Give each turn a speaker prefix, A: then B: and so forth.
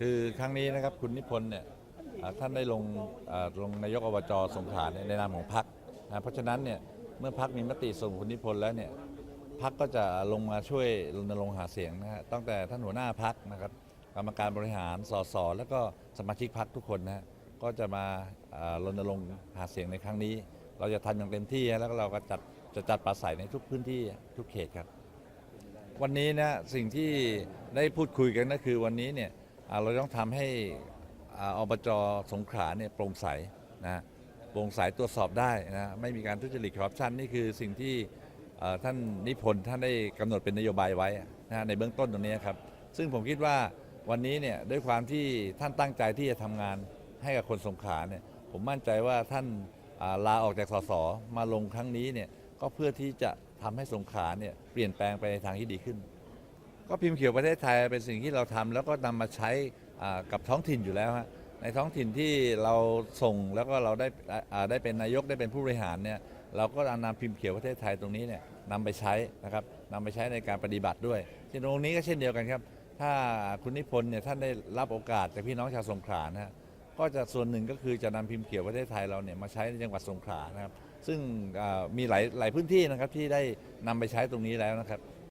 A: คือครั้งนี้นะครับคุณนิพนธ์เนี่ยท่านได้ลงลงนายกอบจสงขลาในนามของพรรคเพราะฉะนั้นเนี่ยเมื่อพรรคมีมติส่งคุณนิพนธ์แล้วเนี่ยพรรคก็จะลงมาช่วยรณรงค์หาเสียงนะฮะตั้งแต่ท่านหัวหน้าพรรคนะครับกรรมการบริหารสสแล้วก็สมาชิกพรรคทุกคนนะฮะก็จะมารณรงค์หาเสียงในครั้งนี้ เราจะทำอย่างเต็มที่แล้วเราก็จัดจะจัดปราศัยในทุกพื้นที่ทุกเขตครับ วันนี้นะสิ่งที่ได้พูดคุยกันก็คือวันนี้เนี่ย เราต้องทำให้อบจสงขลาเนี่ยโปร่งใสนะโปร่งใสตรวจสอบได้นะไม่มีการทุจริตคอร์รัปชันนี่คือสิ่งที่ท่านนิพนธ์ท่านได้กำหนดเป็นนโยบายไว้นะในเบื้องต้นตรงนี้ครับ ซึ่งผมคิดว่าวันนี้เนี่ยด้วยความที่ท่านตั้งใจที่จะทำงานให้กับคนสงขลาเนี่ยผมมั่นใจว่าท่านาลาออกจากสสมาลงครั้งนี้เนี่ยก็เพื่อที่จะทำให้สงขลาเนี่ยเปลี่ยนแปลงไปในทางที่ดีขึ้น ก็พิมพ์เขียวประเทศไทยเป็นสิ่งที่เราทำแล้วก็นำมาใช้กับท้องถิ่นอยู่แล้วฮะในท้องถิ่นที่เราส่งแล้วก็เราได้ได้เป็นนายกได้เป็นผู้บริหารเนี่ยเราก็นำพิมพ์เขียวประเทศไทยตรงนี้เนี่ยนำไปใช้นะครับนำไปใช้ในการปฏิบัติด้วยเช่นตรงนี้ก็เช่นเดียวกันครับ ถ้าคุณนิพนธ์เนี่ยท่านได้รับโอกาสจากพี่น้องชาวสงขลานะก็จะส่วนหนึ่งก็คือจะนำพิมพ์เขียวประเทศไทยเราเนี่ยมาใช้ในจังหวัดสงขลานะครับ ซึ่งมีหลายหลายพื้นที่นะครับที่ได้นำไปใช้ตรงนี้แล้วนะครับ